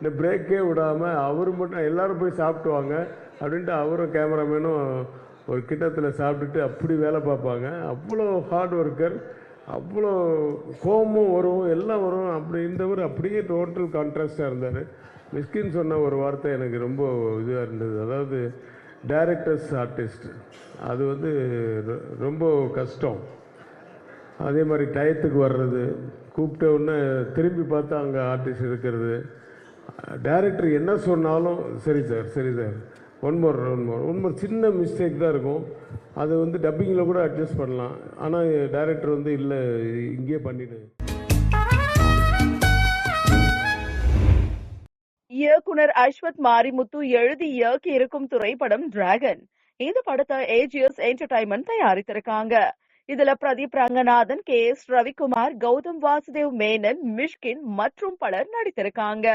இந்த பிரேக்கே விடாமல் அவர் மட்டும் எல்லோரும் போய் சாப்பிட்டு வாங்க அப்படின்ட்டு அவரும் கேமராமேனும் ஒரு கிட்டத்தில் சாப்பிட்டுட்டு அப்படி வேலை பார்ப்பாங்க. அவ்வளோ ஹார்ட் ஒர்க்கர் அவ்வளோ கோபமும் வரும் எல்லாம் வரும். அப்படி இருந்தவர் அப்படியே டோட்டல் கான்ட்ராஸ்டாக இருந்தார். மிஸ்கின் சொன்ன ஒரு வார்த்தை எனக்கு ரொம்ப இதுவாக இருந்தது. அதாவது டைரக்டர்ஸ் ஆர்டிஸ்ட் அது வந்து ரொம்ப கஷ்டம். அதே மாதிரி டயத்துக்கு வர்றது கூப்பிட்ட உடனே திரும்பி பார்த்தா அங்கே ஆர்டிஸ்ட் இருக்கிறது. டைரக்டர் என்ன சொன்னாலும் சரி சார் சரி sir one more one more one more சின்ன மிஸ்டேக் தான் இருக்கும். அது வந்து டப்பிங்கில் கூட அட்ஜஸ்ட் பண்ணலாம். ஆனால் டைரக்டர் வந்து இல்லை இங்கேயே பண்ணிடு. இயக்குனர் அஸ்வத் மாரிமுத்து எழுதி இயக்கி இருக்கும் திரைப்படம் டிராகன் இந்த படத்தை ஏஜிஎஸ் என்டர்டைன்மெண்ட் தயாரித்திருக்காங்க. இதுல பிரதீப் ரங்கநாதன் கே எஸ் ரவிக்குமார் கௌதம் வாசுதேவ் மேனன் மிஷ்கின் மற்றும் பலர் நடித்திருக்காங்க.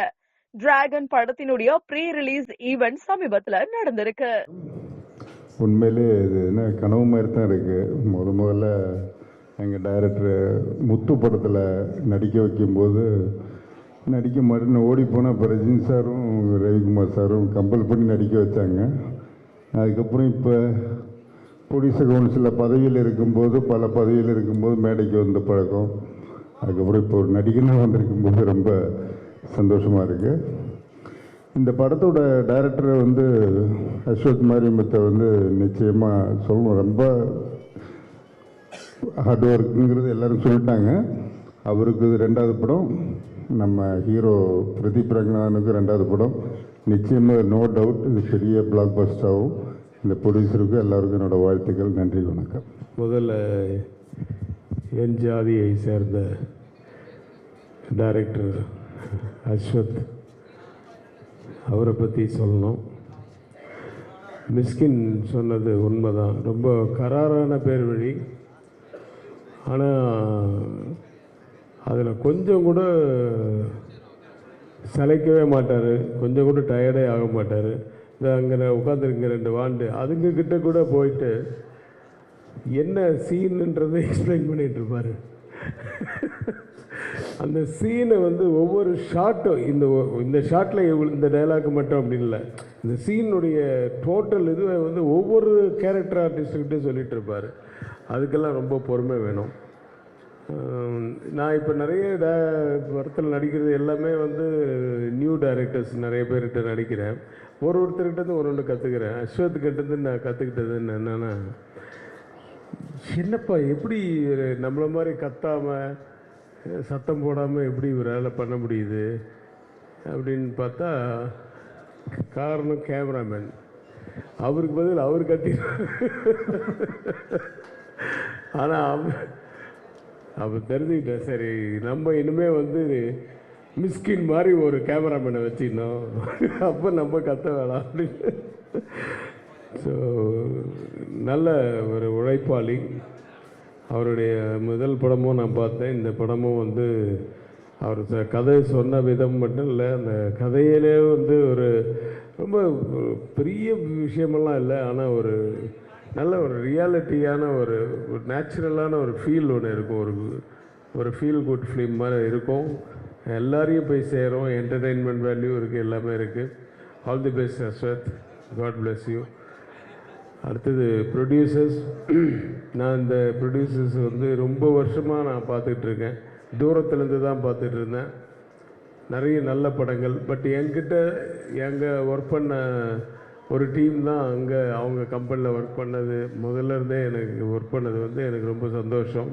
டிராகன் படத்தினுடைய ப்ரீ ரிலீஸ் ஈவெண்ட் சமீபத்துல நடந்திருக்கு. உண்மையிலே இது என்ன கனவு மாதிரி தான் இருக்குது முத முதல்ல எங்கள் டைரக்டர் முத்து படத்தில் நடிக்க வைக்கும்போது நடிக்க மாட்டேன்னு ஓடி போனால் இப்போ ரஜினி சாரும் ரவிக்குமார் சாரும் கம்பல் பண்ணி நடிக்க வச்சாங்க. அதுக்கப்புறம் இப்போ ப்ரொடியூசர் கவுன்சிலில் பதவியில் இருக்கும்போது பல பதவியில் இருக்கும்போது மேடைக்கு வந்த பழக்கம். அதுக்கப்புறம் இப்போ ஒரு நடிகனாக வந்திருக்கும்போது ரொம்ப சந்தோஷமாக இருக்குது இந்த படத்தோட டைரக்டர் வந்து அஸ்வத் மாரியம்மத்தை வந்து நிச்சயமாக சொல்லணும். ரொம்ப ஹார்ட் ஒர்க்குங்கிறது எல்லாரும் சொல்லிட்டாங்க. அவருக்கு இது ரெண்டாவது படம் நம்ம ஹீரோ பிரதீப் ரங்கநாதனுக்கு ரெண்டாவது படம். நிச்சயமாக நோ டவுட் இது பெரிய பிளாக் பஸ்டாகவும் இந்த ப்ரொடியூசருக்கும் எல்லாருக்கும் என்னோடய வாழ்த்துக்கள் நன்றி வணக்கம். முதல்ல என் ஜாதியை சேர்ந்த டைரக்டர் அஸ்வத் அவரை பற்றி சொல்லணும். மிஸ்கின் சொன்னது உண்மைதான். ரொம்ப கராரான பேர் வழி ஆனால் அதில் கொஞ்சம் கூட சளைக்கவே மாட்டார். கொஞ்சம் கூட டயர்டே ஆக மாட்டார். இந்த அங்கே உட்காந்துருங்க ரெண்டு வாண்டு அதுங்கக்கிட்ட கூட போயிட்டு என்ன சீனுன்றதை எக்ஸ்பிளைன் பண்ணிகிட்ருப்பார் அந்த சீனை வந்து ஒவ்வொரு ஷாட்டும் இந்த இந்த ஷாட்டில் இந்த டைலாக் மட்டும் அப்படி இல்லை. இந்த சீனுடைய டோட்டல் இதுவை வந்து ஒவ்வொரு கேரக்டர் ஆர்டிஸ்ட்டுக்கிட்டே சொல்லிகிட்டு இருப்பார். அதுக்கெல்லாம் ரொம்ப பொறுமை வேணும். நான் இப்போ நிறைய ட படத்தில் நடிக்கிறது எல்லாமே வந்து நியூ டைரக்டர்ஸ் நிறைய பேர்கிட்ட நடிக்கிறேன். ஒரு ஒருத்தர்கிட்ட ஒரு ஒன்று கற்றுக்கிறேன் அஸ்வத் கிட்டேருந்து நான் கற்றுக்கிட்டது என்னென்னா என்னப்பா எப்படி நம்மளை மாதிரி கத்தாமல் சத்தம் போடாமல் எப்படி இவரால் பண்ண முடியுது? அப்படின்னு பார்த்தா காரணம் கேமராமேன். அவருக்கு பதில் அவர் கத்தி ஆனால் அப்போ தெரிஞ்சுக்கிட்டேன் சரி நம்ம இனிமே வந்து மிஸ்கின் மாதிரி ஒரு கேமராமேனை வச்சுக்கணும் அப்போ நம்ம கத்த வேணாம் அப்படின்னு. ஸோ நல்ல ஒரு உழைப்பாளி. அவருடைய முதல் படமும் நான் பார்த்தேன். இந்த படமும் வந்து அவர் ச- கதை சொன்ன விதம் மட்டும் இல்லை அந்த கதையிலே வந்து ஒரு ரொம்ப பெரிய விஷயமெல்லாம் இல்லை ஆனால் ஒரு நல்ல ஒரு ரியாலிட்டியான ஒரு ஒரு நேச்சுரலான ஒரு ஃபீல் ஒன்று இருக்கும். ஒரு ஒரு ஃபீல் குட் ஃபிலிம் மாதிரி இருக்கும். எல்லாரையும் போய் சேரும். என்டர்டெயின்மெண்ட் வேல்யூ இருக்குது எல்லாமே இருக்குது all the best Ashwath. God bless you. அடுத்தது ப்ரொடியூசர்ஸ் நான் இந்த ப்ரொடியூசர்ஸ் வந்து ரொம்ப வருஷமாக நான் பார்த்துட்டு இருக்கேன் தூரத்துலேருந்து தான் பார்த்துட்டு இருந்தேன் நிறைய நல்ல படங்கள். பட் என்கிட்ட எங்கே ஒர்க் பண்ண ஒரு டீம் தான் அங்கே அவங்க கம்பெனியில் ஒர்க் பண்ணது. முதல்ல இருந்தே எனக்கு ஒர்க் பண்ணது வந்து எனக்கு ரொம்ப சந்தோஷம்.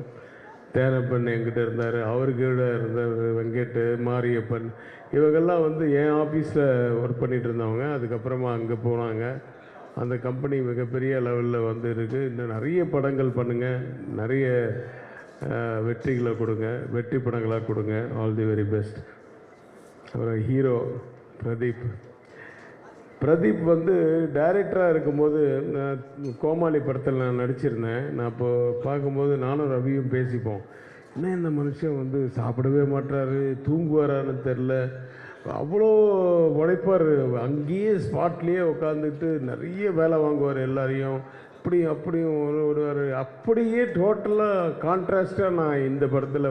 தேனப்பன் என்கிட்ட இருந்தார். அவருக்கூட இருந்தார் வெங்கட்டு மாரியப்பன். இவங்கெல்லாம் வந்து என் ஆஃபீஸில் ஒர்க் பண்ணிகிட்டு இருந்தவங்க. அதுக்கப்புறமா அங்கே போனாங்க. அந்த கம்பெனி மிகப்பெரிய லெவலில் வந்து இருக்குது இன்னும் நிறைய படங்கள் பண்ணுங்கள் நிறைய வெற்றிகளை கொடுங்க. வெற்றி படங்களாக கொடுங்க. ஆல் தி வெரி பெஸ்ட் அப்புறம் ஹீரோ பிரதீப். பிரதீப் வந்து டைரக்டராக இருக்கும்போது நான் கோமாளி படத்தில் நான் நடிச்சிருந்தேன். நான் இப்போ பார்க்கும்போது நானும் ரவியும் பேசிப்போம். என்ன இந்த மனுஷன் வந்து சாப்பிடவே மாட்டாரு தூங்குவாரான்னு தெரில அவ்வளோ உழைப்பார். அங்கேயே ஸ்பாட்லேயே உட்காந்துட்டு நிறைய வேலை வாங்குவார் எல்லாரையும். இப்படியும் அப்படியும் ஒரு- அப்படியே டோட்டலாக கான்ட்ராஸ்டாக நான் இந்த படத்தில்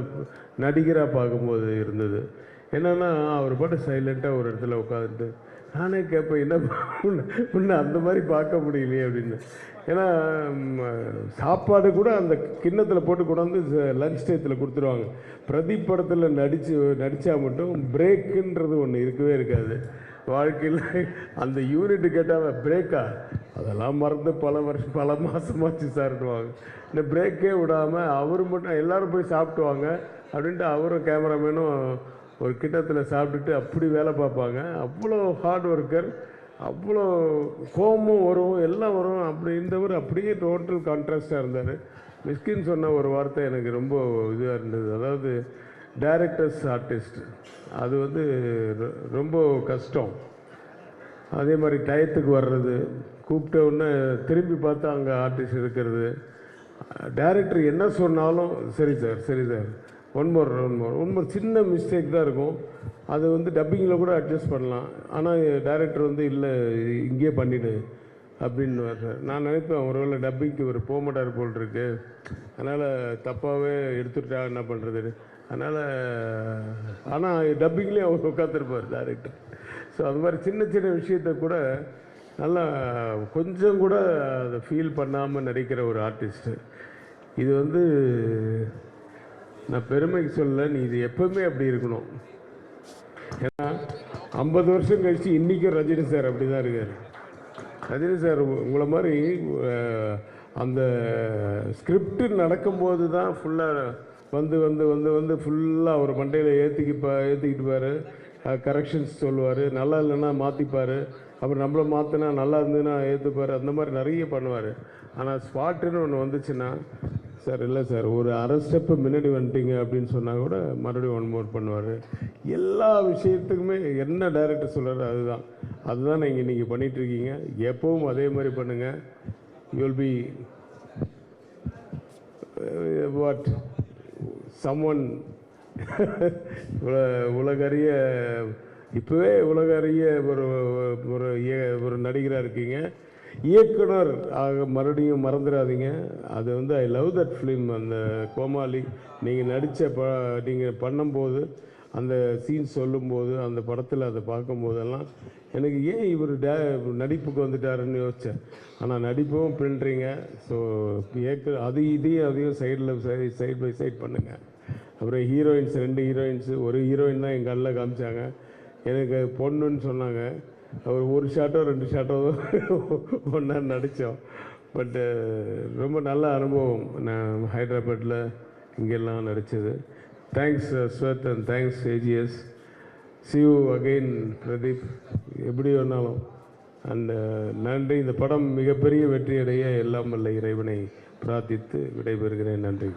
நடிகராக பார்க்கும்போது இருந்தது. என்னென்னா அவர் பாட்டு சைலண்ட்டாக ஒரு இடத்துல உட்காந்துட்டு நானே கேட்பேன் என்ன உன்னை அந்த மாதிரி பார்க்க முடியலையே அப்படின்னு. ஏன்னா சாப்பாடு கூட அந்த கிண்ணத்தில் போட்டு கொண்டாந்து லஞ்ச் டயத்தில் கொடுத்துருவாங்க. பிரதீப் படத்தில் நடித்து நடித்தா மட்டும் பிரேக்குன்றது ஒன்று இருக்கவே இருக்காது. வாழ்க்கையில் அந்த யூனிட் கேட்டால் பிரேக்கா அதெல்லாம் மறந்து பல வருஷம் பல மாதமாச்சு சார்ட்டுவாங்க இந்த பிரேக்கே விடாமல் அவர் மட்டும் எல்லோரும் போய் சாப்பிட்டுவாங்க அப்படின்ட்டு அவரும் கேமராமேனும் ஒரு கிட்டத்தில் சாப்பிட்டுட்டு அப்படி வேலை பார்ப்பாங்க. அவ்வளோ ஹார்ட் ஒர்க்கர் அவ்வளோ கோமும் வரும் எல்லாம் வரும். அப்படி இருந்தவர் அப்படியே டோட்டல் கான்ட்ராஸ்டாக இருந்தார். மிஸ்கின் சொன்ன ஒரு வார்த்தை எனக்கு ரொம்ப இதாக இருந்தது. அதாவது டைரக்டர்ஸ் ஆர்டிஸ்ட் அது வந்து ரொம்ப கஷ்டம். அதே மாதிரி டயத்துக்கு வர்றது கூப்பிட்ட உடனே திரும்பி பார்த்தா அங்கே ஆர்டிஸ்ட் இருக்கிறது. டைரக்டர் என்ன சொன்னாலும் சரி சார் சரி sir one more one more one more சின்ன மிஸ்டேக் தான் இருக்கும். அது வந்து டப்பிங்கில் கூட அட்ஜஸ்ட் பண்ணலாம். ஆனால் டைரக்டர் வந்து இல்லை இங்கேயே பண்ணிடு அப்படின்னு சார் நான் நினைப்பேன் ஒருவேளை டப்பிங்க்கு ஒரு போக மாட்டார் போல் இருக்கு. அதனால் தப்பாகவே எடுத்துட்டா என்ன பண்ணுறது அதனால் ஆனால் டப்பிங்லேயும் அவர் உட்காந்துருப்பார் டேரக்டர் ஸோ அது மாதிரி சின்ன சின்ன விஷயத்தை கூட நல்லா கொஞ்சம் கூட அதை ஃபீல் பண்ணாமல் நடிக்கிற ஒரு ஆர்டிஸ்ட்டு இது வந்து நான் பெருமைக்கு சொல்ல நீ இது எப்பவுமே அப்படி இருக்கணும். ஏன்னா ஐம்பது வருஷம் கழிச்சு இன்றைக்கும் ரஜினி சார் அப்படி தான் இருக்கார். ரஜினி சார் உங்களை மாதிரி அந்த ஸ்கிரிப்ட் நடக்கும்போது தான் ஃபுல்லாக வந்து வந்து வந்து வந்து ஃபுல்லாக அவர் மண்டையில் ஏற்றிக்கிப்பா ஏற்றிக்கிட்டுப்பார் கரெக்ஷன்ஸ் சொல்லுவார். நல்லா இல்லைன்னா மாற்றிப்பார் அப்புறம் நம்மள மாற்றினா நல்லா இருந்ததுன்னா ஏற்றுப்பார் அந்த மாதிரி நிறைய பண்ணுவார். ஆனால் ஸ்பாட்டுன்னு ஒன்று வந்துச்சுன்னா சார் இல்லை சார். ஒரு அரை ஸ்டெப்பு முன்னாடி வந்துட்டீங்க அப்படின்னு சொன்னால் கூட மறுபடியும் ஒன் மோர் பண்ணுவார். எல்லா விஷயத்துக்குமே என்ன டைரக்டர் சொல்கிறாரு அதுதான். அதுதான் நீங்கள் இன்றைக்கி பண்ணிகிட்ருக்கீங்க எப்பவும் அதே மாதிரி பண்ணுங்கள் you will be what some someone உலகறிய இப்போவே உலகறிய ஒரு ஒரு ஒரு நடிகராக இருக்கீங்க. இயக்குனர் ஆக மறுபடியும் மறந்துடாதீங்க. அது வந்து ஐ லவ் தட் ஃபிலிம் அந்த கோமாளி நீங்கள் நடித்த ப நீங்கள் பண்ணும்போது அந்த சீன் சொல்லும்போது அந்த படத்தில் அதை பார்க்கும்போதெல்லாம் எனக்கு ஏன் இவர் டே நடிப்புக்கு வந்துட்டாருன்னு யோசித்தேன் ஆனால் நடிப்பும் பின்னுறீங்க. ஸோ ஏக்க அது இதையும் அதையும் சைடில் சைட் பை சைட் பண்ணுங்கள் அப்புறம் ஹீரோயின்ஸ் ரெண்டு ஹீரோயின்ஸு ஒரு ஹீரோயின் தான் எங்கள் கண்ணில் காமிச்சாங்க. எனக்கு பொண்ணுன்னு சொன்னாங்க. அவர் ஒரு ஷாட்டோ ரெண்டு ஷாட்டோ ஒன்றா நடித்தோம் பட்டு uh, ரொம்ப நல்ல அனுபவம். நான் ஹைதராபாத்தில் இங்கெல்லாம் நடித்தது thanks Ashwath and thanks AGS see you again Pradeep எப்படி வேணாலும். அந்த uh, நன்றி. இந்த படம் மிகப்பெரிய வெற்றியடைய எல்லாம் வல்ல இறைவனை பிரார்த்தித்து விடைபெறுகிறேன். நன்றி.